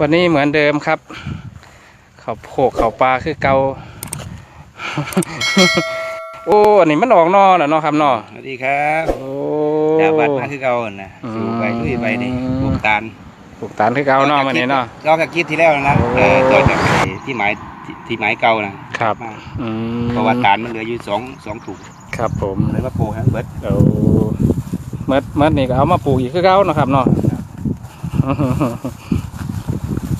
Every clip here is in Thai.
วันนี้เหมือนเดิมครับ เขาวโพกเขาวปลาคือเกาโอ้อันนี้มันออกนอแล้วเนาะครับเนาะสวัสดีครับโอ้ดาบัดมาคือเก่าหั่นนะอืมสู่ไปลุยไปนี่ปลูกตาลปลูกตาลคือเกาเนาะมันนี้เนาะเรากับคิดที่แล้วนะเออต่อจากไอ้ที่หมายที่ที่หมายเก่านะครับมาอืมเพราะว่าตาลมันเหลืออยู่สองสองถุงครับผมเลยมาปลูกให้มันเบิดเอาเมื่อเมื่อนี่ก็เอามาปลูกอีกคือเกาเนาะครับเนาะ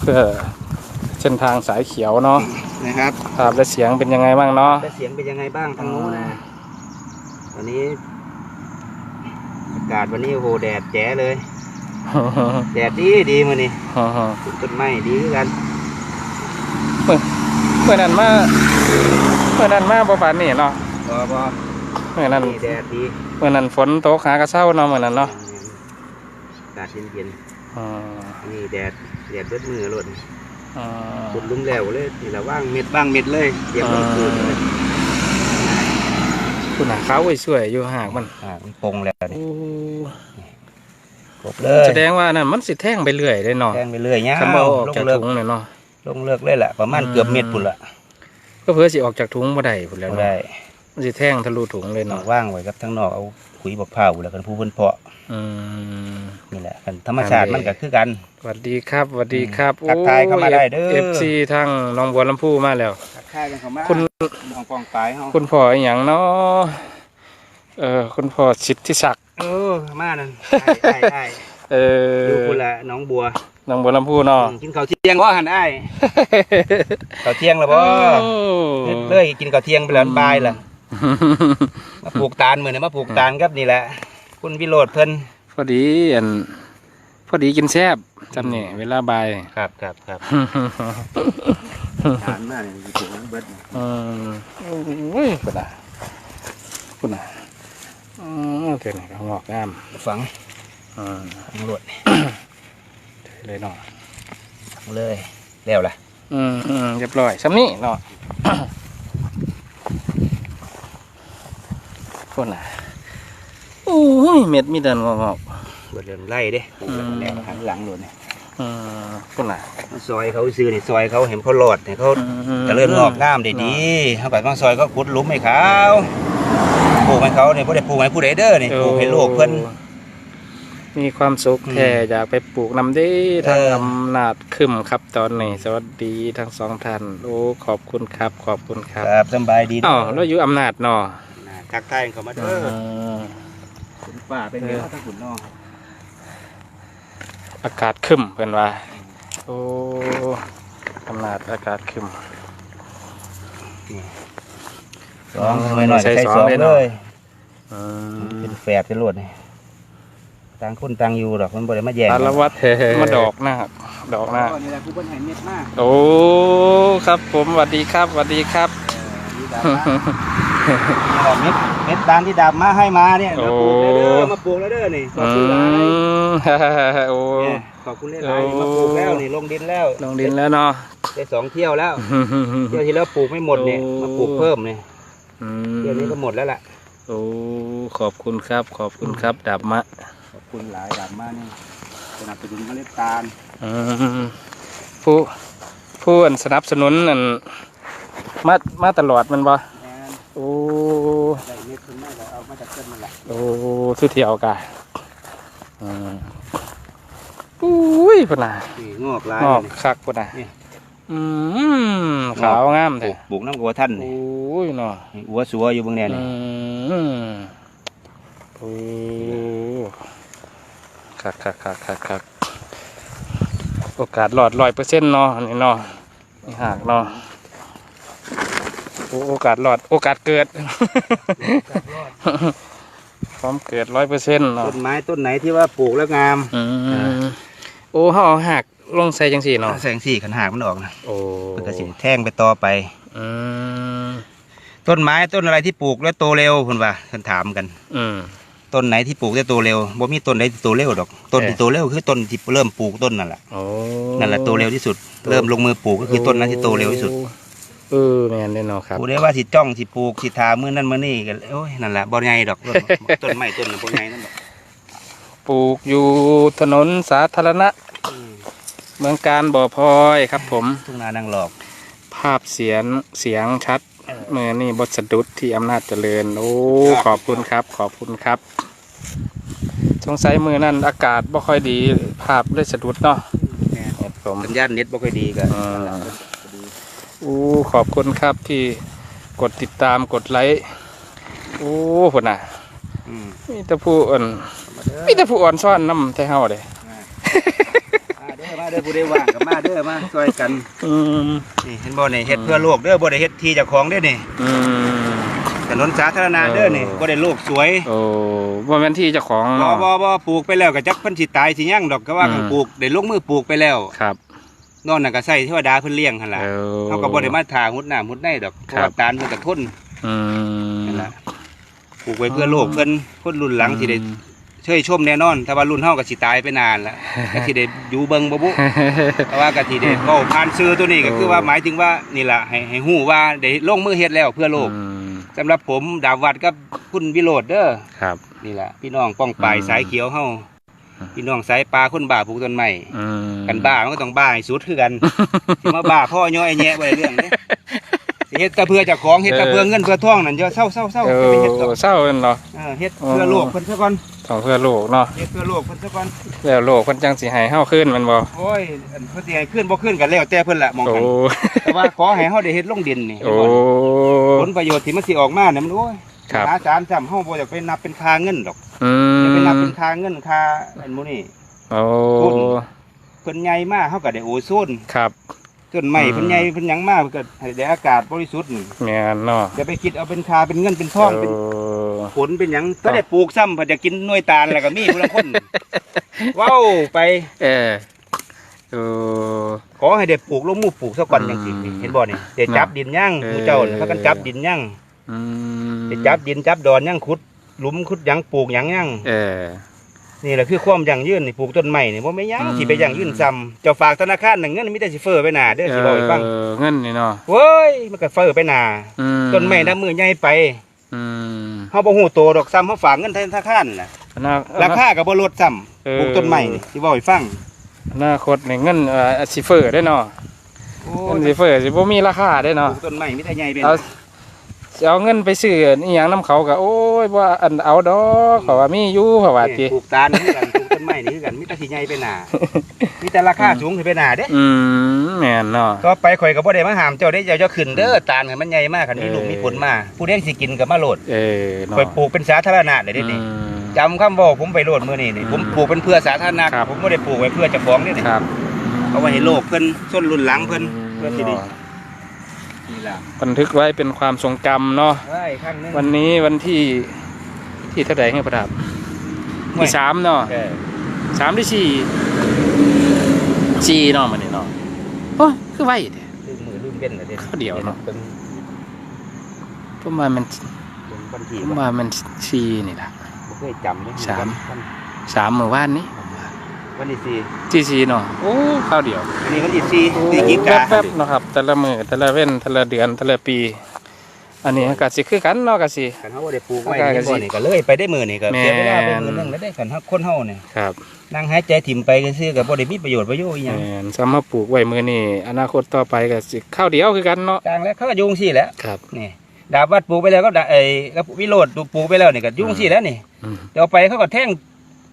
เพื่อเส้นทางสายเขียวเนาะนะครับภาพและเสียงเป็นยังไงบ้างเนาะแต่เสียงเป็นยังไงบ้างทางนู้นนะ วันนี้อากาศวันนี้โอ้โหแดดแจ๋เลย แดดดีดีมานี่ปลูกต้นไม้ดีคือกันเมื่อนั้นมาเมื่อนั้นมาบ่ปานนี่เนาะพอพอเมื่อนั้นนี่แดดดีเมื่อนั้นฝนตกหากระเซ้าเนาะเมื่อนั้นเนาะอากาศเย็นเย็นอืมๆ นี่แดดแดดเบิดมือรถอืมขุดหลุมแล้วเลยนี่ละว่างเม็ดว่างเม็ดเลยเตรียมลงปลูกเลยคุณหาเขาไว้ช่วยอยู่หากมันอ่ามันปงแล้วนี่โอ้ครบเลยแสดงว่านั่นมันสิแท่งไปเรื่อยเลยเนาะแทงไปเรื่อยเงี้ยคันบ่ออกลจากงเลิกถุงเนี่ยเนาะลงเลิกเลยแหละประมาณอืมเกือบเม็ดพุ่นละก็เพื่อสิออกจากถุงบ่ได้พุ่นแหล้วบ่เนาะได้ มันสิแท่งทะลุถุงเลยนอเนาะกว่างไว้ครับทั้งนอกเอาขุยบักพร้าวแล้วกันผู้เพิ่นเพาะอืม นี่แหละกันธรรมชาติมันก็คือกัน สวัสดีครับสวัสดีครับทักทายเข้ามาได้เด้อ เอฟซีทางหนองบัวลำพูมาแล้ว ทักทายกันเข้ามาคุณ มองกองปลายเฮาคุณพ่ออหย่างเนาะเออคุณพ่อสิทธิศักดิ์เออมานั่นไอ้ไอ้เออดูคุณละน้องบัวหนองบัวลำพูเนาะ กินข้าวเที่ยงบ่หันไอ้ข้าวเที่ยงแล้วบ่โอ้เลยกินข้าวเที่ยงไปแล้วบ่ายล่ะ มาปลูกตาลเหมือนมาปลูกตาลครับนี่แหละ คุณวิโรธเพิ่นพอดีอันพอดีกินแซ่บจำเนี่ยเวลาบ่ายครับครับครับทานมากเลยถึงเบิดอืมโอ้ยคุณอะคุณอะอืมเท่าไหร่ก็งอกงามฝังอืมตำรวจเลยเนาะฝังเลยแล้วล่ะ อืมอืมเรียบร้อยซ้ำนี่เนาะ คุณอะโอ้ยเม็ดมีเดินงอกเบิดเรื่องไล่เด้ปลูกแล้วแล้วหันหลังโดนเนี่ยๆอืมคุณอะมาซอยเขาซื้อนี่ซอยเขาเห็นเขาหลอดเนี่ยเขาอืมเจะเริ่งอกงามได้ดีเขาก็มาซอยก็ขุดหลุมให้เขาปลูกให้เขาเนี่ยบ่ได้ปลูกให้ผู้ใดเด้อนี่ปลูกให้โลกเพิ่นมีความสุขอืมแท้อยากไปปลูกนำเด้ทางเอออำนาจขึ้นครับตอนนี้ สวัสดีทั้งสองท่าน โอ้ ขอบคุณครับ ขอบคุณครับ ครับสำบายดีอ๋อเราอยู่อำนาจเนาะนะ ทักทายเขามาเด้ออืมคุณป้าเป็นไงบ้างทั้งคุณน้องอากาศขึ้นเพื่อนว่า โอ้อำนาจอากาศขึ้นสองหน่อยหน่อยใส่ใส่สองสองเลยเลเนาะยอืเป็มนแฝดเป็นรวดนี่ต่างคนต่างอยู่ดอกมันบ่ได้มาแย่งสารวัตรมาดอกหน้าดอกหน้านี่แหละผู้บริหารเม็ดมากโอ้ครับผมสวัสดีครับสวัสดีครับนี่ ดาบมานี่แหละเม็ดเม็ดตาลที่ดาบมาให้มาเนี่ยมาปลูกแล้วเด้อมาปลูกแล้วเด้อนี่ขอบอืคุณหลายมโอ้เนี่ยขอบคุณหลายๆมาปลูกแล้วนี่ลงดินแล้ว ลงดินแล้วเนาะได้สองเที่ยวแล้วเที่ยวที่แล้วปลูกไม่หมดเนี่ยโอ้มาปลูกเพิ่มเนี่ยอืเที่ยวนี้ก็หมดแล้วล่ะโอ้ขอบคุณครับ ขอบคุณครับดับมะขอบคุณหลายดาบมานี่สนับสนุนเมล็ดตาลอืมผู้ผู้อันสนับสนุนอัน มามาตลอดแมันบ่แอนโอ้ได้เม็ดขึ้นมาแล้วเอามาจากต้นมันละโอ้สุดเที่ยวกะอืมอุ้ยพุ่นน่ะนี่งอกหลายงอกนี่คักพุ่นน่ะนี่อืมขาวงามปแท้ลูกปลูกน้ำกัวท่านโอ้นี่ยเนาะ นี่อัวสัวอยู่เบางแนอืนี่มโอ้คักคักคักคักคักโอกาสรอดร้อยเปอร์เซ็นต์เนาะอันนี่เนาะนี่หากเนาะ โอ้โอกาสรอด โอกาสเกิด พร้อมเกิดร้อยเปอร์เซ็นต์เนาะต้นไม้ต้นไหนที่ว่าปลูกแล้วงามอืมโอ้เขาเอาหักลงใส่จังสี่เนาะแสงสีขันหากมันออกนะโอ้มันก็สิแท่งไปต่อไปอืมต้นไม้ต้นอะไรที่ปลูกแล้วโตเร็วคุณว่าคนถามกัน อืมต้นไหนที่ปลูกแล้วโตเร็วบ่มีต้นไหนที่โตเร็วดอก ต้นที่เออโตเร็วคือต้นที่เริ่มปลูกต้นนั่นแหละโอ้นั่นแหละโตเร็วที่สุด เริ่มลงมือปลูกก็คือต้นนั้นที่โตเร็วที่สุดเออแม่นแน่นอนครับ ผู้ได้ว่าสิจ้องสิปลูกสิทามือนั่นมือนี่กันโอ้ยนั่นแหละบ่ใหญ่ดอกต้นไม้ต้นนั้นบ่ใหญ่นั่นดอกปลูกอยู่ถนนสาธารณะ อืมเมืองการบ่อพลอยครับผม ทุ่งนานางหลอก ภาพเสียงเสียงชัดเมื่อนี่บทสะดุดที่อำนาจเจริญ โอ้ขอบคุณครับ ขอบคุณครับ สงสัยมือนั่นอากาศบ่ค่อยดี ภาพเลยสะดุดเนาะครับผม สัญญาณเน็ตบ่ค่อยดีก็อืมโอ้ขอบคุณครับที่กดติดตามกดไลค์โอ้ผลน่ะอืมมีแต่ผู้อ่อนมีแต่ผู้อ่อนซ่อนน้ำไทเฮาเลยมาเด้อมาเด้อผู้ใดว่างก็มาเด้อมาช่วยกันอืมนี่เห็นบ่นี่เฮ็ดเพื่อโลกเด้อบ่ได้เฮ็ดที่เจ้าของเด้อนี่อืม ถนนสาธารณะเด้อนี่เออ บ่ได้โลกสวยโอ้บ่แม่นที่เจ้าของบ่เนาะบ่บ่ปลูกไปแล้วก็จักเพิ่นสิตายสิหยังดอกก็ว่าอืมกันปลูกได้ลงมือปลูกไปแล้ว ครับ นอกนั้นก็ใส่เทวดาเพิ่นเลี้ยงหั่นล่ะเออ เขาก็บ่ได้มาทาหุดน้ำหุดในดอกเพครับราะว่าตาลเพิ่นก็ทนอืม นั่นล่ะปลูกไว้เพื่อโลกเพิ่นคนรุ่นหลังสิได้อืมเชยชมแน่นอนถ้าว่ารุ่นเฮาก็สิตายไปนานแล้วก็สิได้อยู่เบิ่งบ่บุเพราะว่าก็สิได้เว้าผ่านชื่อตัวนี้ก็คือว่าหมายถึงว่านี่ล่ะให้ให้ฮู้ว่าได้ลงมือเฮ็ดแล้วเพื่อโลกอืมสำหรับผมดาบวัดกับคุณวิโรธเด้อครับ นี่ล่ะพี่น้องป้องปลายอืม สายเขียวเฮาอืม พี่น้องสายปลาคนบ้าปลูกต้นไม้อืมกันบ้ามันก็ต้องบ้าให้สุดคือกันสิมาบ้าพ่อย่อไอ้แยะบ่ได้เรื่องเด้สิเฮ็ดแต่เพื่อเจ้าของเฮ็ดแต่เพื่อเงินเพื่อทองนั่นอย่าเศร้าเศร้าเศร้าเอจะไปเฮ็ดต่ออเศร้าเป็นเนาะเออเฮ็ดเพื่อโลกเพิ่นซะก่อนต้องเพื่อโลกเนาะเฮ็ดเพื่อโลกเพิ่นซะก่อนแล้วโลกเพิ่นจังสิให้เฮาขึ้นแมันบ่โอ้ยอันเพิ่นสิให้ขึ้นบ่ขึ้นก็แล้วแต่เพิ่นละมองโอ้กันแต่ว่าขอให้เฮาได้เฮ็ดลงดินนี่โอ้ผลประโยชน์ที่มันสิออกมาเนี่ยมันโอ้ยครับมหาศาลจำเฮาบ่อยากไปนับเป็นค่าเงินดอกอือย่าไป นับมเป็นค่าเงินค่าอันหมู่นี่โอ้ทุนเพิ่นใหญ่มากเฮาก็ได้โอโซนครับต้นไม้อืมเพิ่นใหญ่เพิ่นหยังมากเพิ่นก็ให้ได้อากาศบริสุทธิ์นี่แม่นเนาะอย่าไปคิดเอาเป็นค่าเป็นเงินเป็นทองเป็นโผลเป็นหยังก็ได้ปลูกซ้ำเพิ่นจะกินหน่วยตาลแล้วก็มีผู้ลางคนเว้าไป เออโอ้ขอให้ได้ปลูกลงมือปลูกซะก่อนจังซี่อืมเห็นบ่นี่ได้จับดินยังเออผู้เจ้านี่พากันจับดินยังอืมได้จับดินจับดอนยังขุด หลุมขุดหยังปลูกหยังยังเออ นี่แหละคือความยั่งยืนนี่ปลูกต้นไม้นี่บ่แม่นหยังอืม สิไปยั่งยืนซ้ำเจ้าฝากธนาคารนั่นเงินมีแต่สิเฟ้อไปหน้าเด้อสิบอกให้ฟังเออเงินนี่เนาะเว้ยมันก็เฟ้อไปหน้าอืมต้นไม้น้ำมือใหญ่ไปอืมเฮาบ่ฮู้โตดอกซ้ำเฮาฝากเงินธนาคารน่ะอนาราคาก็บ่ลดซ้ำเออปลูกต้นไม้นี่สิบอกให้ฟังอนาคตนี่เงินเอ่อสิเฟอร์ได้เนาะโอ้เงินสิเฟอร์สิบ่มีราคาได้ปเนาะลูกต้นไม้มีแต่ใหญ่เป็นเอาสิ เอาเงินไปซื้ออีหยังนํเขาก็โอ้ยว่าอันเอาดอกเขาว่ามีอยู่เพราะว่าตินี่ปลูกตาลนี่คือกันปลูกต้นไม้นี่คือกันมีแต่สิใหญ่ไปหน้ามีแต่ราคาสูงขึ้นไปหน้าเด้อืมแม่นเนาะต่อไปข่อยก็บ่ได้มาห้ามเจ้าได้เจ้าจะขึ้นเด้อตาลให้มันใหญ่มากคันมีลูกเออมีผลมา ผู้ใดสิกินก็มาโลดเออเนาะข่อยปลูกเป็นสาธารณะเลยเด้นี่อืมจำคำบอกผมไปโหลดมือนี่นี่ผมปลูกเป็นเพื่อสาธารณะครับผมไม่ได้ปลูกไว้เพื่อเจ้าของนี่นี่ครับเอาไว้ให้โลกเพิ่นส้นรุ่นหลังเพิ่นเพื่อที่ดีเนาะนี่ ล่ะบันทึกไว้เป็นความทรงจำเนาะไว้ข้างหนึงวันนี้วันที่ที่เท่าไหร่ให้ประดับห่วยที่สามเนาะเออสามหรือสี่สี่เนาะมันนี่เนาะโอ้ยคือไว้เด้ ลืมมือลืมเป็นเลยเด้ข้าวเดียวเนาะเป็นผมว่ามันเป็นวันที่ผมบ่ว่ามันสี่นี่ล่ะบ่เคยจำเลยสาม วัน สามเมื่อวานนี้ผม ว่าวันที่สี่ที่สี่เนาะโอ้ข้าวเดียวอันนี้วันที่สี่สี่กิกาแป๊บๆเนาะครับ แต่ละมือแต่ละเว้นแต่ละเดือนแต่ละปี อันนี้ก็สิคือกันเนาะก็สิคันเฮาบ่ได้ปลูกไว้ก็นี่สิบ่นี่ก็เลยไปได้มือนี่ก็แม่นเสียเวลาไปมือนึงแล้วได้คันเฮาคนเฮานี่ครับนั่งหายใจถิ่มไปซื่อๆก็บ่ได้มีประโยชน์ประโยชน์อีหยังแม่นสามารถปลูกไว้มือนี่อนาคตต่อไปก็สิข้าวเดียวคือกันเนาะต่างแล้วเขาก็อยุงสิแหล้วครับนี่ดาบวัดปลูกไปแล้วก็ดาไอ้ก็วิโรดปลูกไปแล้วนี่ก็ยุ่งสิแล้วนี่อืมเดี๋ยวไปเขาก็แท่ง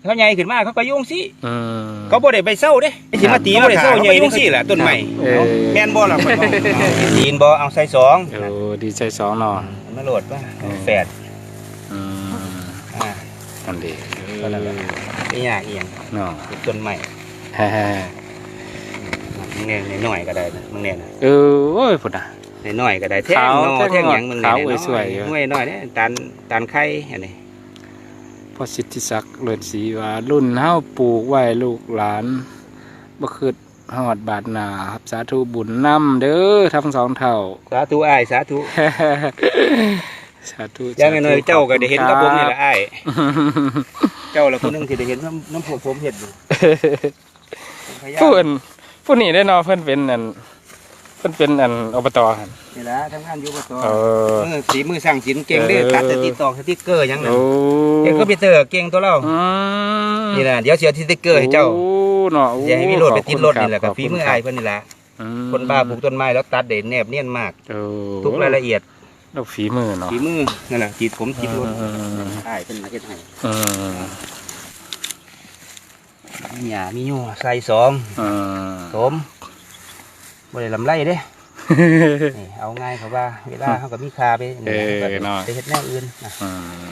เขาใหญ่ขึ้นมาเขาก็ยุ่งสิอืม เขาบ่ได้ไปเศร้าเด้ไอ้สิมาตีบ่ได้เศร้าใหญ่ยุ่งสิแหละต้นใหม่เออ แม่นบ่ล่ะข่อยบอกเอาตีนบ่เอาใส่สองโอ้ดีใจสองเนาะมาโหลดป่ะเออแฝดอืมอ่า อันดีก็นั่นแหละไอ้ยากเอียงเนาะปลูกต้นใหม่ฮ่ามึงเนี่ยน้อยๆก็ได้นะมึงเนี่ยนะๆเออโอ้ยพุ่นน่ะน้อยๆก็ได้แท่งขาวนอแท่งแท่งหยังมึงเนี่ยขาวน้อยสวยๆอยู่น้อยน้อยเนี่ยตาลตาลไข่อันนี้พ อสิทธิศักดิ์เลิศศรีว่ารุ่นเฮาปลูกไว้ลูกหลานบ่คิดฮอดบาทหนาครับสาธุบุญนำเด้อทั้งสองเท่า สาธุอ้ายสาธุ สาธุอย่างน้อยๆเจ้าก็ได้เห็นกับผมนี่แหละครับอ้ายเจ้าละคนหนึงที่ได้เห็นน้ำน้ำผมผมเห็ดอยู่ผมพยายามผู้อื่นผู้นี้ได้เนาะเพิ่นเป็นอัน เพิ่นเป็นอันอบตหั่น นี่แหละทำงานอยู่กับตัวเออมือสีมือสั่งสินเก่งเด้อเออตัดสติกตอกสติ๊กเกอร์หยังนั่นโอ้เก่งคอมพิวเตอร์เก่งตัวเราอืมนี่แหละเดี๋ยวเสียสติ๊กเกอร์ให้เจ้าโอ้เนาะโอ้อย่าให้มีรถไปติดรถนี่แหละขกัอบฝีคุณมือครัอายบเพิ่นนี่แหละอืมคนบ้าปลูกต้นไม้แล้วตัดเด่นแนบเนียนมาก โอ้ทุกรายละเอียดแล้วฝีมือเนาะฝีมือนั่นแหละติดผมติดรถอืมอายเพิ่นมาเฮ็ดให้อืมมีหญ้ามีอยู่ใส่สองอืม สม บ่ได้ลำไรเด้ นี่เอาง่ายเขาว่า เวลาเขาก็มีคาไปนี่เออไปเนาะ ไปเฮ็ดแนวอื่นนะอืม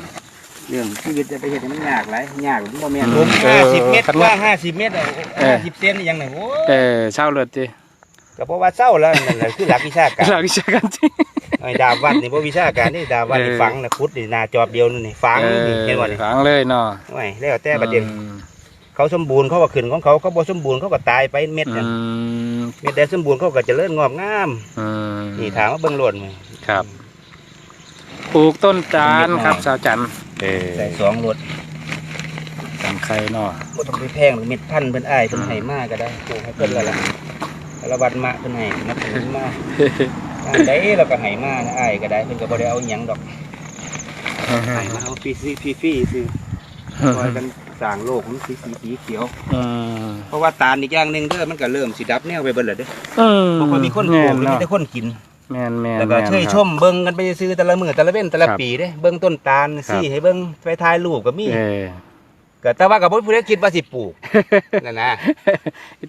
เรื่องชีวิตจะไปเฮ็ดให้มันยากหลายยากบ่แม่นอืมผมเออ50เมตรคันกว่าว้าง50เมตรอะเออ50เซนนี่ยังไงโอ้ยเออเช่าเลยจิก็เพราะว่าเศร้าแล้วนั่นแหละคือหลักวิชาการหลักวิชาการจริงไอ้ดาบวัดนี่บ่วิชาการนี่ดาบวัดนี่เออ ฝังนะคุดนี่หนาจอบเดียวนี่นี่ฝังนี่เห็นบ่นี่ฝังเลยเนาะโอ้ยแล้วแต่ประเด็นอืมเขาสมบูรณ์เขาก็ขึ้นของเขาเขาบ่สมบูรณ์เขาก็ตายไปเม็ดอืนั่นม เม็ดแต่สมบูรณ์เขาก็เจริญงอกงามอืมนี่ถามว่าเบิ่งโลดมั้ยครับ ปลูกต้นจานเม็ดน้อยครับสาวจันเออใส่สองโลดจันไข่เนาะบ่ต้องไปแพงหรอกเม็ดพันธุ์เพิ่นอ้ายเพิ่นให้มาก็ได้ปลูกให้เพิ่นและล่ะระวัดมะเพิ่นให้นับถือมาอันใดเราก็ให้มานะอ้ายก็ได้เพิ่นก็บ่ได้เอาหยังดอกให้มาเอาฟรีๆฟรีๆซื้อคอยกัน สร้างโลกมันสีสีเขียวอืมเพราะว่าตาลอีกอย่างหนึ่งเด้อมันก็เริ่มสิดับแนวไปเบิดแล้วเด้ออืมบ่ค่อยมีคนปลูกแม่มีเนาะแต่คนกิน แม่นแม่นแล้วก็ม่นเชยครับชมเบิ่งกันไปซื้อแต่ละมื้อแต่ละเว้นแต่ละครับปีเด้เบิ่งต้นตาลครับซี่ให้เบิ่งไปถ่ายรูปก็มี เออก็แต่ว่าก็บ่ผู้ใดคิดว่าสิปลูกนั่นนะ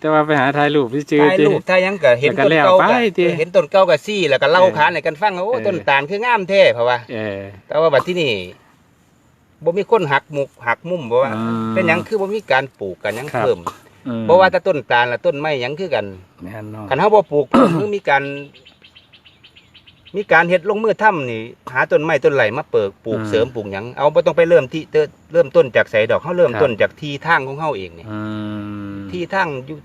แต่ว่าไปหาถ่ายรูปที่จื้อถ่ายจิรูปถ่ายหยังก็เห็นแล้วก็ต้นแล้วเก่าไปก็ติเห็นต้นเก่าก็ซี่แล้วก็เล่าเออ ขานให้กันฟังว่าโอ้เออต้นตาลคืองามแท้เพราะว่า เออแต่ว่าบัดที่นี่ บ่มีคนหักมุกหักมุมบ่ว่าอืมเป็นหยังคือบ่มีการปลูกกันหยังครับ เพิ่มอืมบ่ว่าแต่ต้นตาลและต้นไม้หยังคือกันแม่นเนาะคันเฮาบ่ปลูกคือมีการ มีการเฮ็ดลงมือถ้ำนี่ หาต้นไม้ต้นไหลมาเปิกปลูกเสริมปลูกหยังเอาบ่ต้องไปเริ่มที่เติเริ่มต้นจากไสดอกเฮาเริ่มต้นจากที่ทางของเฮาเองนี่ อืมที่ทางอยู่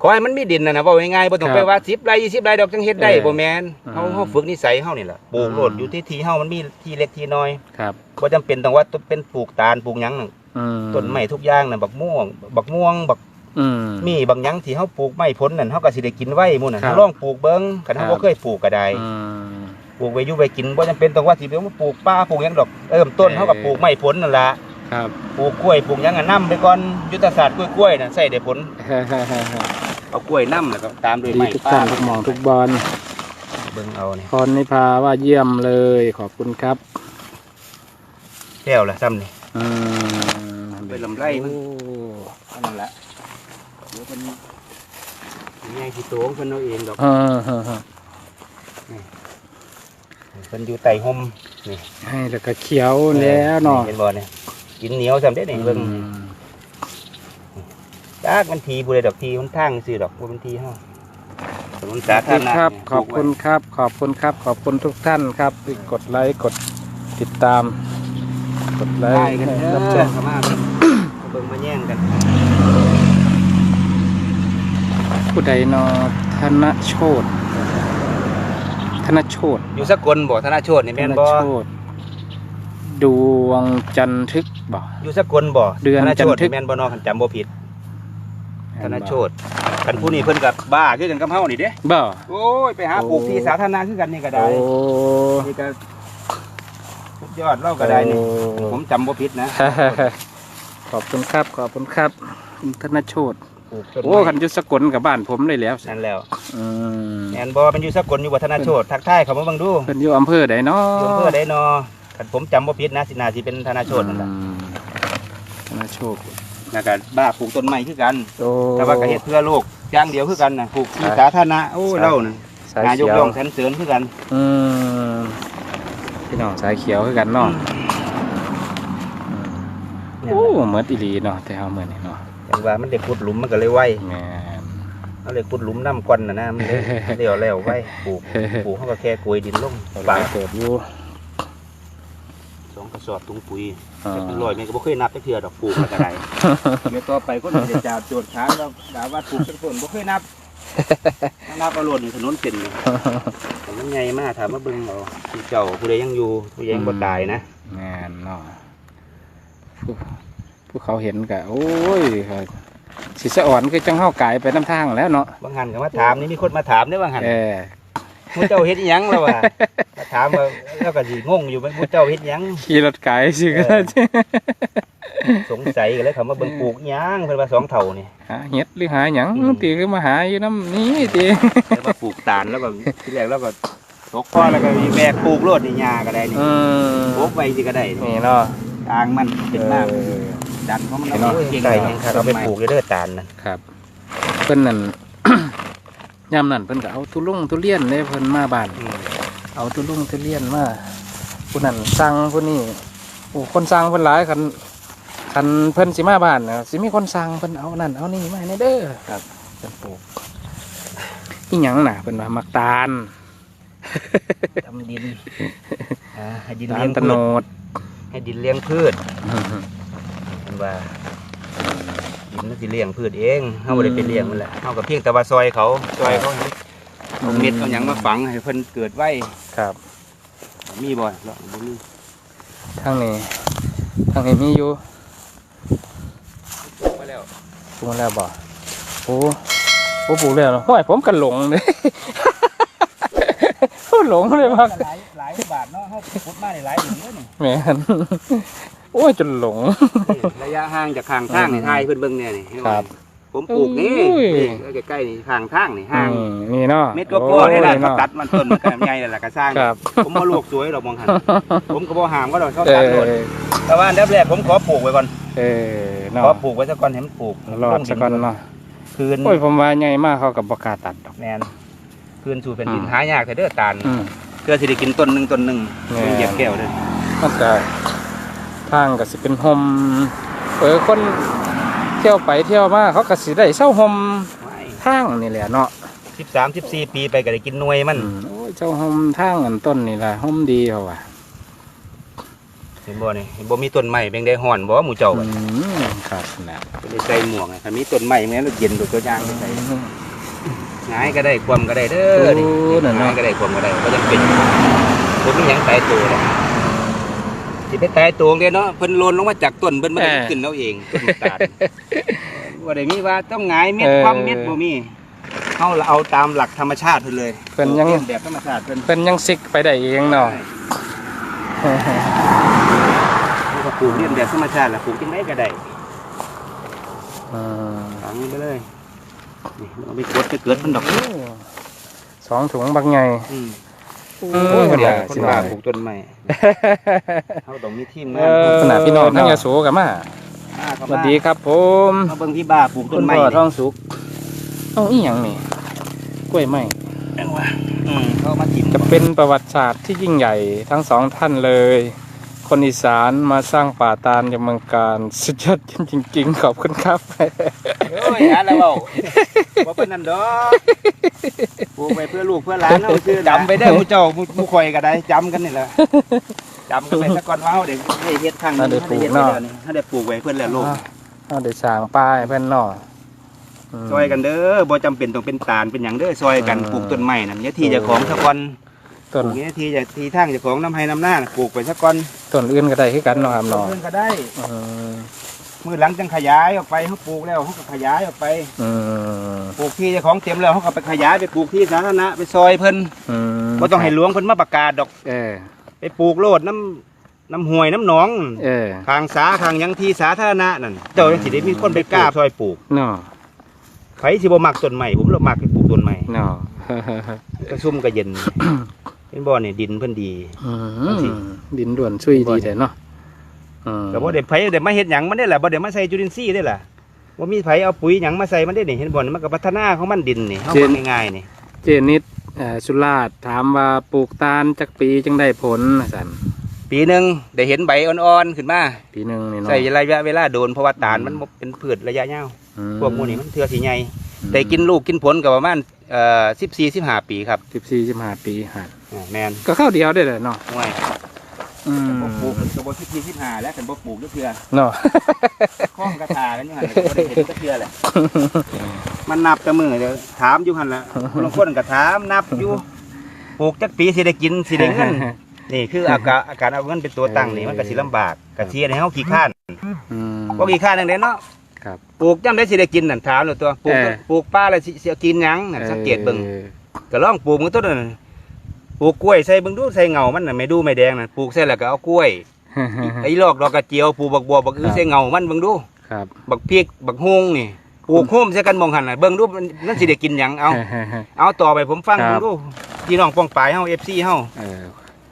ขอให้มันมีดินน่ะนะเว้าง่ายๆบ่ต้องครับไปว่า10ไร่20ไร่ดอกจังเฮ็ดได้เออบ่แม่นเฮาอืมเฮาฝึกนิสัยเฮานี่ล่ะปลูกอืมโลดอยู่ที่ที่เฮามันมีที่เล็กที่น้อยครับบ่จำเป็นต้องว่าต้องเป็นปลูกตาลปลูกหยังน่ะอืมต้นไม้ทุกอย่างน่ะบักม่วง บักม่วงบักอืมมีบางหยังที่เฮาปลูกไม้ผลนั่นเฮาก็สิได้กินไว้หมู่น่ะครับลองปลูกเบิ่งคันเฮาครับบ่เคยปลูกก็ได้อืมปลูกไว้อยู่ไว้กินบ่จำเป็นต้องว่าสิไปมาปลูกป่าปลูกหยังดอกเริ่มต้นเออเฮาก็ปลูกไม้ผลนั่นล่ะครับปลูกกล้วยปลูกหยังอะนํไปก่อนยุทธศาสตร์กล้วยๆน่ะใส่ได้ผล เอากล้วยนํแล้วก็ตามด้วยดีไม้ทุกป่าท่านทุกหมองทุกบอลเบิ่งเอานี่พรนิพาว่าเยี่ยมเลยขอบคุณครับแก้วละซ้ำนี่อืมไปลำไส้มันโอ้อันนั้นละเดี๋ยวเพิ่นใหญ่ที่โตของเพิ่นเอาเองดอกอ่าฮะฮะเพิ่นอยู่ใต้ห่มนี่ให้แล้วก็เขียวแล้วเนาะเห็นบ่เนี่ยกินเหนียวซ้ำเด้นี่เบิ่ง อืม จากมันทีบุเรดอกทีมันทางซื้อดอกบ่มันทีเฮาถนนสาธารณะครับเนี่ยขอบคุณครับ ขอบคุณครับ ขอบคุณทุกท่านครับที่กดไลค์กดติดตาม กดไลได้ค์กันเถรับชอะมเข้ามาเบิ่งเบิ่งมาแย่งกัน ผู้ใดเนอธนโชตธนโชตอยู่สกลบ่ธนาโชตนี่ธแม่นนบ่โชตดวงจันทึกบ่อยู่สกลบ่เดือนธนาโชตจันทึกนี่แม่นบ่เนาะคันจำบ่ผิด ธนาโชตคันผู้นี้เพิ่นก็บ้าคือกันกับเฮานี่เด้บ่โอ้ยไปหาปลูกที่สาธารณะคือกันนี่ก็ได้โอ้นี่ก็สุดยอดเล่าก็ได้นี่โอ้ผมจำบ่ผิดนะ ขอบคุณครับ ขอบคุณครับคุณธนโชตปลูกต้นโอ้ไม้ขันอยุสกลกับบ้านผมเลยแล้วนั่นแล้วอืมแม่นบ่มันอยู่สกลอยู่บ่ธนาโชตทักทายเขามาเบิ่งดูเพิ่นอยู่อำเภอใดเนาะอยู่อำเภอใดเนาะคันผมจำบ่ผิดนะสินาสิเป็นธนาโชตนั่นแหละอืมธนโชต แล้วก็บ้าปลูกต้นไม้คือกัน โอ้ แต่ว่าก็เฮ็ดเพื่อโลกอย่างเดียวคือกันน่ะปลูกที่ครับสาธารณะโอ้ครับเล่าน่ะสายนายกเขียวย่องสรรเสริญคือกันอืมพี่น้องสายเขียวคือกันเนาะโอ้เหมือนอีหลีเนาะแต่เอาเหมือนนี่เนาะอย่างว่ามันได้ขุดหลุมมันก็เลยไวแม่น มันเลยขุดหลุมน้ำควันน่ะนะมันเลยเลี้ยวแล้วไวปลูกปลูกเขาก็แค่กลวยดินลงเอาฝังเกิดอยู่ สองกระสอบถุงปุ๋ยอ่าจะเป็นร้อยแม่ก็บ่เคยนับจักเทื่อดอกปลูกแล้วก็ได้เดี๋ยวต่อไปคนจะจับโจทย์ค้างแล้วด่าว่าปลูกสักต้นบ่เคยนับมานับเอาโลดนี่ถนนเส้นนี่แต่มันใหญ่มากถามว่าเบิ่งเอาผู้เจ้าผู้ใดยังอยู่ผู้ใดยังบ่ตายนะแม่นเนาะผู้ผู้เขาเห็นกะโอ้ยเขาสิสะอ่อนคือจังเฮากายไปน้ำทางแล้วเนาะบางหันก็มาถามนี่มีคนมาถามเด้อบางหันเออผู้เจ้าเฮ็ดอิหยังแล้วว่ามา ถามว่าแล้วก็สิงงอยู่ว่าผู้เจ้าเฮ็ดอิหยังขี่รถไกลสิก็เออสงสัยกันเลยคำว่าเบิ่งปลูกหยางเพิ่นว่าสองเท่านี่ หาเห็ดหรือหาหยังอืม ตีคือมาหาอยู่น้ำนี้ตีแล้วก็ปลูกตาลแล้วก็ที่แรกแล้วก็ตกพ่อแล้วก็มีแบกปลูกโลดในหญ้าก็ได้นี่อืมปลูกไว้สิก็ได้นี่นี่เนาะทางมันเป็นมากเออดันเพราะมันเนาะเก่งไก่ยังครับเอาไปปลูกเด้อตาลนั่นครับเพิ่นนั่น ยามนั่นเพิ่นก็เอาทุลุงทุเรียนเลยเพิ่นมาบ้านอืม เอาทุลุงทุเรียนมาผู้นั้นสั่งผู้นี้โอ้คนสั่งเพิ่นหลายคันคันเพิ่นสิมาบ้านน่ะสิมีคนสั่งเพิ่นเอานั่นเอานี่มาให้เด้อครับเพิ่นปลูกอีหยังน่ะเพิ่นว่ามักตาลทำดินอ่าให้ดินตาเลี้ลยงตะพืโนชดให้ดินเลี้ยงพืชเห็นว่าดินมันสิเลี้ยงพืชเองเฮาบ่ได้ไปเลี้ยงมันแหละเฮาก็เพียงแต่ว่าซอยเขาซอยเขาให้ เอาเม็ดเอาหยังมาฝังให้เพิ่นเกิดไว้ครับ มีบ่เนาะบ่มีทางนี้ทางนี้มีอยู่มาแล้วปลูกแล้วบ่โอ้โอ้ปลูกแล้วเนาะห้อยผมกันหลงเลยโอ้หลงเลยมากหลายหลายบาทเนาะเฮาขุดมาได้หลายหลุมเด้อนี่แหมนโอ้ยจนหลง นี่ระยะห่างจากข้างทางนี่ทายเพิ่นเบิ่งเนี่ยนี่เห็นครับ ผมปลูกนี่อุ้ย นี่ใกล้ๆนี่ข้างทางนี่ห่าง อืมนี่เนาะเม็ดก็พอได้ล่ะโอ้ยเขาเนาะ ตัดมันต้นมันก็ใหญ่แล้วล่ะก็สร้าง ครับ ผมมาลวกสวยดอกมองหันผมก็บ่หามก็ดอกเขาเอตัดโดดอแต่ว่าอันดับแรกผมขอปลูกไว้ก่อนเออเนาะขอปลูกไว้ซะก่อนให้มันปลูกรอดสักก่อนเนาะคืนโอ้ยผมว่าใหญ่มากเขากับบกล้าตัดดอก แมนคืนสู่แผ่นดินอืม หายากแต่เด้อตาลอืม เพื่อสิได้กินต้นหนึงต้นหนึงแม่นเหยียบแก้วเด้อมันก็ทางก็สิเป็นหมเออคน เที่ยวไปเที่ยวมาเขาก็สิได้เช่าหมทางนี่แหละเนาะสิบสามสิบสี่ปีไปก็ได้กินหน่วยมันอืมโอ้ยเจ้าหมทางอันต้นนี่แหละหมดีเขาว่ะเห็นบ่นี่เห็นบ่มีต้นไม้เป็นได้ห่อนบ่หมู่เจ้าอืบัดมครับนะเป็นได้ใส่หมวกอะถ้ามีต้นไม้แม่นเย็นตัวตัวอย่างไปใส่หงายก็ได้ความก็ได้เด้อนี่โอ้นั่นหงายเนาะก็ได้ความก็ได้ก็จะเป็นผมมีหยังตายตัวเลย สิไปตายตัวเด้เนาะเพิ่นโลนลงมาจากต้นเพิ่นบ่ได้ขึ้นเอาเองต้นตาลบ่ได้มีว่าต้องหงายเม็ดความเม็ดบ่มีเฮาเอาตามหลักธรรมชาติเพิ่นเลยเพิ่นยังรีแบบธรรมชาติเพิ่นเพิ่นยังซิกไปได้เองเนาะนี่ก็ปลูกเรียนแบบธรรมชาติแหละปลูกจังไดก็ได้อืมฝังไปเลยนี่เอาไปกดไปเกิดมันดอกสองถุงบักใหญ่อื มโอ้โอ้ยยคนละสิคนหน่ละอยปลูกต้นไม้เขาต้องมีทีมเองานอขนาดพี่น้องทั้งยาสูกับมามาเข้าสมาวัสดีครับผมมาเบิ่งพี่บ้าปลูกต้คุนณไม้พ่อนี่ท้องสุกเอาอีหยังนี่กล้วยไม้แม่งวะอืมเขามากินจะเป็นประวัติศาสตร์ที่ยิ่งใหญ่ทั้งสองท่านเลย คนอีสานมาสร้างป่าตาลยังเมืองการสุดยอดจริงๆ ขอบคุณครับ โอ้ยหาแล้วเว้าบ่เป็นนั่นดอกปลูกไปเพื่อลูกเพื่อหลานเอาชื่อจำไปได้อหมู่เจ้าหมู่หมู่ข่อยก็ได้จำกันนี่แหละจำกันไปซะก่อนว่าเฮาได้ได้เฮ็ดครั้งหนึงเอาได้ปลูกเฮ็ดเนาะไว้แล้วนี่เฮาได้ปลูกไว้เพื่อนแล้วลูกเอาได้สร้างป้ายเพื่อนเนาะมซอยกันเด้อบ่จำเป็นต้องเป็นตาลเป็นหยังเด้อซอยกันอ่าปลูกต้นไม้นั่นเนี่ยที่เจ้าของซะก่อนป ต้นลูกเนี่ยที่จะที่ทางเจ้าของน้ำให้น้ำหน้าน่ะปลูกไปซะก่อนต้นอื่นก็ได้คือกันเนาะครับเนาะเพิ่นก็ได้อืมมือหลังจังขยายออกไปเขาปลูกแล้วเขาก็ขยายออกไปอืมปลูกที่เจ้าของเต็มแล้วเขาก็ไปขยายไปปลูกที่สาธารณะไปซอยเพิ่นอืมบ่ต้องให้หลวงเพิ่นมาประกาศดอกเออไปปลูกโลดน้ำน้ำห้วยน้ำหนองเออทางสาทางหยังที่สาธารณะนั่นเจ้าจังสิได้มีคนไปกล้าซอยปลูกเนาะไผสิบ่มักต้นไม้ผมเรามักไปปลูกต้นไม้เนาะก็ซุ่มก็เย็น เป็นบ่อนี่ดินเพิ่นดี อืมดินด่วนช่วยดีแต่เนาะอืมก็บ่ได้ไผได้มาเฮ็ดหยังมันได้แหละบ่ได้มาใส่จุลินทรีย์ได้ล่ะบ่มีไผเอาปุ๋ยหยังมาใส่มันได้นี่เห็นบ่นี่มันก็พัฒนาของมันดินนี่เฮาเบิ่งง่ายๆนี่ เจนิดเอ่อสุราษฎร์ถามว่าปลูกตาลจักปีจึงได้ผลสันปีหนึงได้เห็นใบอ่อนๆขึ้นมาปีหนึ่งนี่เนาะใส่ระยะเวลาโดนเพราะว่าตาลมันบ่เป็นพืชระยะยาวอืมพวกหมูนี่มันเทื่อสิใหญ่แต่กินลูกกินผลก็ประมาณ เอ่อ14 15ปีครับสิบสี่สิบห้าปีหันอ่าแม่นก็เข้าวเดียวได้เลยเนาะห่วยอืมบ่ปลูกก็บ่14 15แล้วกันบ่ปลูกก็เทื่อเนาะข้องกระถากันอยู่หั่นแหละก็บ่ได้เห็นก็เทื่อแหละมันนับแต่มือเดี๋ยวถามอยู่หั่นล่ะคนละคนก็ถามนับอยู่ปลูกจักปีสิได้กินสิได้เงินนี่คืออาการอาการเอาเงินเป็นตัวตั้งนี่มันก็สิลำบากก็สิให้เฮาขี้ข้านอืมบ่ขี้ข้านจังได๋เนาะ ครับ ปลูกจำได้สิได้กินนั่นถามเลยตัวปลูกเออ ปลูกป้าแล้วสิสิเอากินหยังนั่นสังเกตเบิ่งออก็ลองปลูกมึงต้นนั่นปลูกกล้วยใส่เบิ่งดูใส่เงามันน่ะไม่ดูไม่แดงนั่นปลูกใส่แล้วก็เอากล้วยไอ้ลอกดอกกระเจียวปลูกบักบัวบักอื้อใส่เงามันเบิ่งดู ครับบักพริกบักฮวงนี่ปลูกโฮมใส่กันมองหันน่ะเบิ่งดูมันนั่นสิได้กินหยังเอา เอาต่อไปผมฟังครัเบิ่บงดูพี่น้องป้องปลายเฮา FC เฮาเออ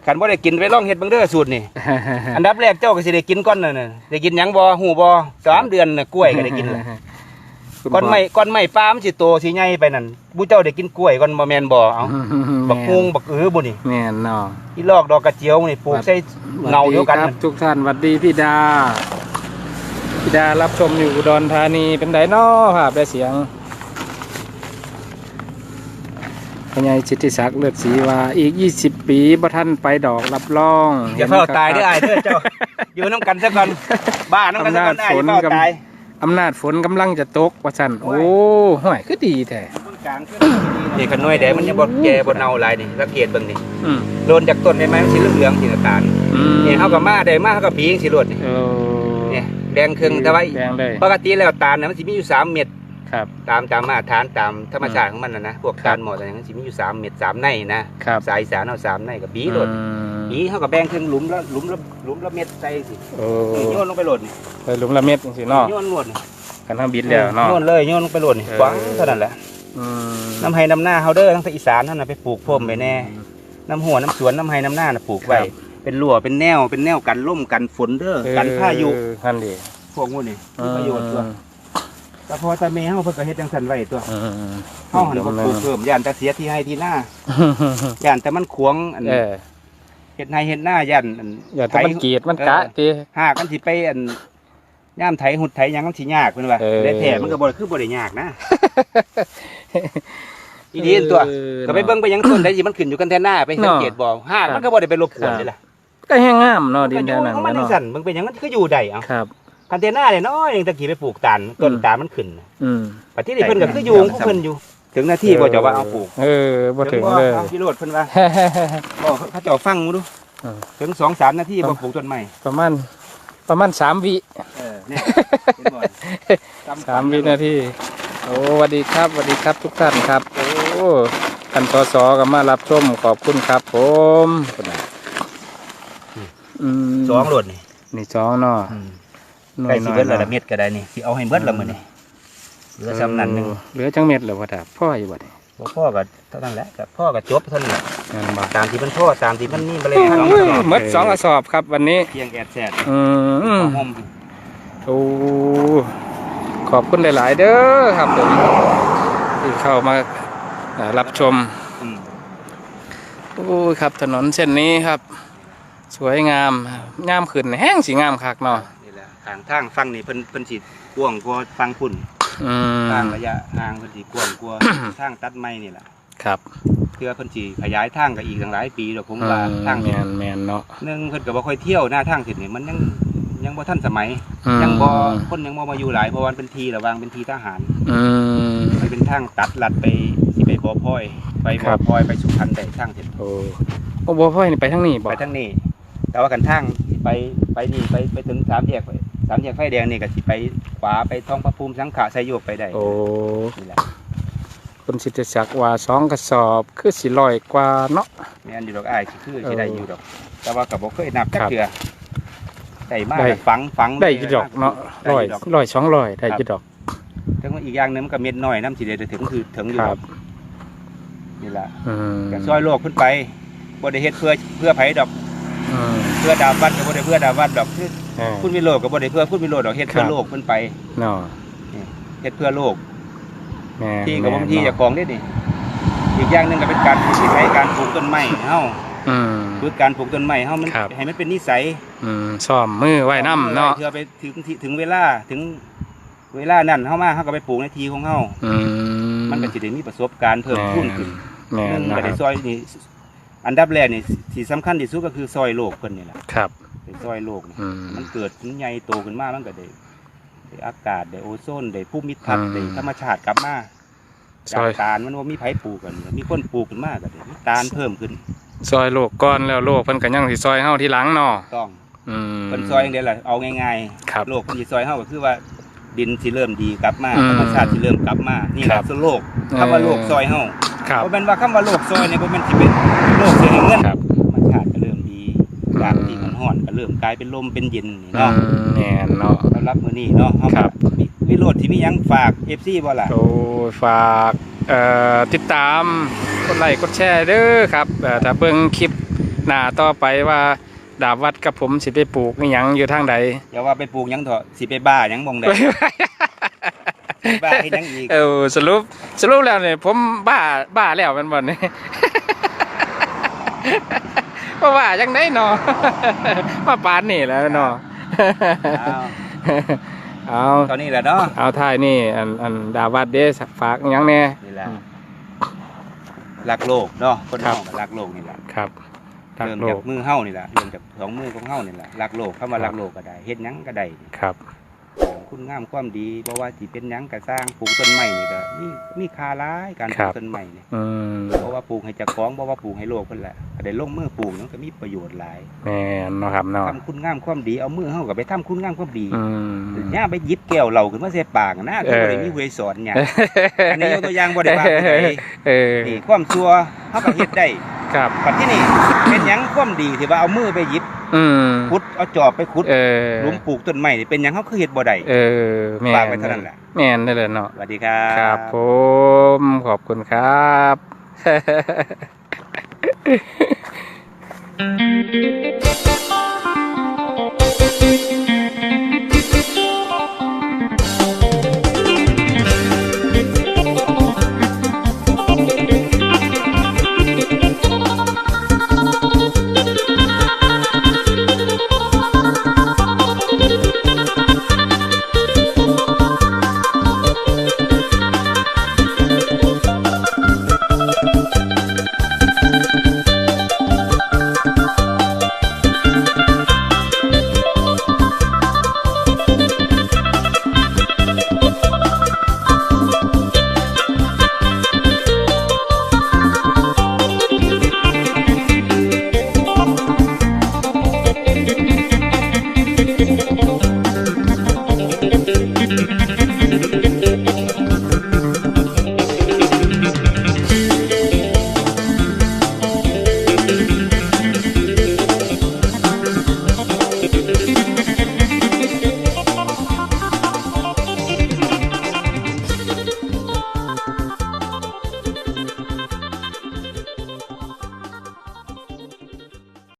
คันบ่ได้กินไปลองเฮ็ดเบิ่งเด้อสูตรนี่ อันดับแรกเจ้าก็สิได้กินก่อนน่ะน่ะได้กินหยังบ่ฮู้บ่สามเดือนน่ะกล้วยก็ได้กินแล้วคุณก้อนไม้ก้อนไม้ปลามันสิโตสิใหญ่ไปนั่นผู้เจ้าได้กินกล้วยก่อนบ่แม่นบ่เอาบักฮวงบักอื้อบ่นี่แม่นเนาะอีลอกดอกกระเจียวนี่ปลูกใส่เงาเดียวกันสวัสครับทุกท่านสวัสดีพี่ดาพี่ดารับชมอยู่อุดรธานีเป็นไดน้อภาพได้เสียง พญายชิตติศักดิ์เลือดสีว่าอีก 20 ปีบ่ท่านไปดอกรับรองอย่าเฝ้าตายเด้ออ้ายเด้อเจ้า อยู่น้ำกันซะก่อนบ้าน้ำกันซะก่อนอ้ายอย่าเฝ้าตายอำนาจฝนกำลังจะตกว่าซั่นโอ้ห่วยคือดีแท้นี่กันน้อยแดดมันยังบ่แก่บ่เน่าหลายนี่สังเกตเบิ่งนี่อืมโดนจากต้นได้ไหมมันสิเหลืองๆสีน้ำตาลอืมนี่เฮาก็มาได้มาเฮาก็ปีจังสิโลดนี่เออนี่แดงครึ่งแต่ว่าแดงเลยปกติแล้วตาลน่ะมันสิมีอยู่สามเม็ด ครับ ตามตามมาตรฐานตามธรรมชาติของมันน่ะนะพวกตาลหมออะไรอย่างนั้นสิมีอยู่สามเม็ดสามในนะครับ สายสารเอาสามในกับปีโลดอืมปีเฮาก็แบ่งครึ่งหลุมละหลุมละหลุมละเม็ดใส่สิโอ้นี่โยนลงไปโหลดนี่ไปหลุมละเม็ดจังซี่เนาะโยนโหลดนี่กันทำบิดแล้วเนาะ โยนเลยโยนลงไปโหลดนี่เออ หวังเท่านั้นแหละอืมน้ำไห้น้ำหน้าเฮาเด้อทั้งแต่อีสานเท่านั้นไปปลูกพรมไปแน่ น้ำหัวน้ำสวนน้ำไห้น้ำหน้าน่ะปลูกไว้ครับเป็นรั่วเป็นแนวเป็นแนวกันล่มกันฝนเด้อกันพายุเออนั่นดิพวกงูนี่มีประโยชน์ตัว แต่พอตาเมเฮาเพิ่นก็เฮ็ดจังซั่นไว้ตัวอืมเฮาหันบ่ปลูกเพิ่มย่านแต่เสียที่ให้ที่หน้าย่านแต่มันขวงอันเออเฮ็ดให้เฮ็ดหน้าย่านอันอย่าแต่มันเกลียดมันกะติ หากมันสิไปอันย่ามไถหุดไถหยังมันสิยากเพิ่นว่าเออ ได้แท้มันก็บ่ได้คือบ่ได้ยากนะ อีดีนตัว ออ ก็ไปเบิ่งไปหยังต้นได้สิมันขึ้นอยู่กันแท่หน้าไปสังเกตบ่หากมันก็บ่ได้ไปรบกวนเลยล่ะก็แห้งงามเนาะดิก็นอแดยู่นนั่นของมันเนาะสั่นมันเป็นหยังมันก็อยู่ได้เอ้าครับ กันแท่หน้าเนี่ยน้อยหนึงตะกี้ไปปลูกตาลต้นอืมตาลมันขึ้นอืมปัจจุบันเพิ่นก็คืออยู่ของเพิ่นอยู่ ถึงหน้าที่บ่จะว่าเอาปลูกเออบ่ถึงบ่เลยเอาพิโรดเพิ่นว่าบ่เขาเจ้าฟังมูดูอืมถึง2 3นาทีบ่ปลูกต้นไม้ประมาณประมาณสามวิเออเนี่ยเห็นบ่สามวินาทีโอ้สวัสดีครับสวัสดีครับทุกท่านครับ โอ้ท่านสสก็มารับชมขอบคุณครับ ผมอืมสองโหลดนี่นี่สองเนาะ หน่ใกวล้ยสิน้อยเบิดแล้วเนาะละเม็ดก็ได้นี่สิเอาให้เบิดแล้วมื้อนี้เหลือซ้ำนั้นหนึงเออเหลือจังเม็ดเหรอวะดาบพ่ออยู่บ่เนี่ยบ่พ่อก็เท่านั้นแหละก็พ่อก็จบเท่านั้นแหละงานบ่ตามที่มันพ่อตามที่มันนี่บ่เลยทำเอ้ยหมดสองกระสอบครับวันนี้เพียงแอดแซดอืมห่มโอ้ขอบคุณหลาย ๆ เด้อครับผมที่เข้ามาอ่ารับชม อืมโอ้ยครับถนนเส้นนี้ครับ สวยงามงามขึ้นแห้งสีงามคักเนาะนี่ แหละทางทางฟังนี่เพิ่นเพิ่นสิกว้างกว่าฟังพุ่นอืมทางระยะห่างเพิ่นสิกว้างกว่าทางตัดไม้นี่แหละครับเพื่อเพิ่นสิขยายทางก็อีกตั้งหลายปีดอกผมว่าอืมทางแมนแมนเนาะหนึงเพิ่นก็บ่ค่อยเที่ยวหน้าทางเสร็จนี่มันยังยังบ่ทันสมัยอืมยังบ่คนยังบ่มาอยู่หลายเพราะว่ามันเป็นทีระวางเป็นทีทหารอืมมันเป็นทางตัดลัดไปสิไปบ่อพลอยไปครับ่อบพลอยไปสุพรรณได้ทางเสร็จโอ้โอ้บ่พ่อยนี่ไปทางนี้บ่ไปทางนี้ แต่ว่ากันทางสิไปไปนี่ไปไปถึงสามแยกไปสามแยกไฟแดงนี่ก็สิไปขวาไปท้องพระภูมิสังขะไสยโยกไปได้โอ้นี่แหละคุณสิทธิศักดิ์ว่าสองกระสอบคือสิลอยกว่าเนาะแม่นอยู่ดอกอ้ายสิคือสิได้เอออยู่ดอก แต่ว่าก็บ่เคยนับจักครับเทื่อได้มากได้ฝังฝังได้อยี่ดอกเนาะได้ลอยอยู่ดอกลอยสองลอยได้อยี่ดอกถึงว่าอีกอย่างหนึงมันก็เม็ดน้อยน้ำสิได้ถึงคือถึงอยู่คดรัอบกนี่ล่ะอืมก็ซอยโลกขึ้นไปบ่ได้เฮ็ดเพื่อเพื่อไผดอกอืมเพื่อดาววัดก็บ่ได้เพื่อดาววัดดอกคือเออคุณวิโรจน์ก็บ่ได้เพื่อคุณวิโรจน์ดอกเฮ็ดเพื่อครับโลกขึ้นไปเนาะเฮ็ดเพื่อโลก แม่ที่กับแม่บางที่เนาะจะกองได้นี่อีกอย่างหนึงก็เป็นการฝึกนิสัยการปลูกต้นไม้เฮาอืม ฝึกการปลูกต้นไม้เฮามันครับ ให้มันเป็นนิสัยอืมซ้อมมือไว้น้ำเนาะเพื่อไปถึงที่ถึงเวลาถึงเวลานั้นเฮามาเฮาก็ไปปลูกในทีของเฮาอืมมันก็สิได้มีประสบการณ์เพิ่มพูนขึ้นแม่หนนึ่งนะก็คได้รับซอยนี่ อันดับแรกนี่ที่สำคัญที่สุดก็คือซอยโลกเพิ่นนี่แหละครับไปซอยโลกนี่อืม มันเกิดมันใหญ่โตขึ้นมามันก็ได้ได้อากาศได้โอโซนได้ภูมิทัศน์อืมได้ธรรมชาติกลับมาซจากอย ตาลมันว่ามีไผปลูกกันมีคนปลูกขึ้นมาก็ได้มีตาลเพิ่มขึ้นซอยโลกก่อนแล้วโลกเพิ่นก็ยังสิซอยเฮาทีหลังเนาะต้องอืมเพิ่นซอยอย่างเดียวแหละเอาง่ายครับ ๆโลกเพิ่นสิซอยเฮาก็คือว่า ดินสิเริ่มดีกลับมาอืมธรรมชาติสิเริ่มกลับมานี่แหครัละบคือโลกคำว่าโลกซอยเฮาครับบ่แม่นว่าคำว่าโลกซอยเนี่ยบ่แม่นสิเป็นโลกสิให้เงินครับ ธรรมชาติก็เริ่มดีจากที่ของร้อนก็เริ่มกลายเป็นลมเป็นเย็นนี่อืเนาะมแม่นเนาะ สำหรับมื้อนี้เนาะเฮาครับก็วิโรดที่มีหยังฝาก FC บ่ล่ะ โอ้ยฝากเอ่อติดตามกดไลค์กดแชร์เด้อครับเอ่อถ้าเบิ่งคลิปหน้าต่อไปว่า ดาบวัดกับผมสิไปปลูกอิหยังอยู่ทางใด อย่าว่าไปปลูกหยังเถอะสิไปบ้าหยังบ่งได้ไปบ้าเฮ็ดหยังอีกเออสรุปสรุปแล้วเนี่ยผมบ้าบ้าแล้วแมันบ่เนี่ยเพราะว่าจังได้เนาะมาปานนี่แหล้วเนาะ อ้าวเอาตอนนี้แหละเนาะเอาท้ายนี่อันอันดาวัดเด้ฝากอิหยังแน่ นี่แหละรักโลกเนาะคนครัเฮาบก็รักโลกนี่แหละ ครับ รักเริ่มโลจากกมือเฮานี่แหละเริ่มจากสองมือของเฮานี่แหละรักโลกเข้ามาครับรักโลกก็ได้เฮ็ดหยังก็ได้ครับคุณงามความดีบ่ว่าสิเป็นหยังก็สร้างปลูกต้นไม้นี่ก็มีมีค่าหลายการปลูกต้นไม้นี่อืมเพราะว่าปลูกให้เจ้าของบ่ว่าปลูกให้โลกเพิ่นแหละก็ได้ลงมือปลูกมันก็มีประโยชน์หลายแม่นเนาะครับเนาะทำคุณงามความดีเอามือเฮาก็ไปทำคุณงามความดีอืม ย่าไปหยิบแก้วเหล้าขึ้นมาใส่ปากนะเอก็อบ่ได้มีหวยสอนหยังอันนี้ยกตัวอย่างบ่ได้ว่าผู้ใด เออ นี่ความชั่วเฮาก็เฮ็ดได้ ครับ ปัจที่นี่เป็นหยังความดีที่ว่าเอามือไปหยิบอืมขุดเอาจอบไปขุดเออหลุมปลูกต้นไม้นี่เป็นหยังเขาคือเฮ็ดบ่ได้เออแม่ฝากไว้เท่านั้นแหละแม่นได้เลยเนาะสวัสดีครับ ครับผมขอบคุณครับ Thank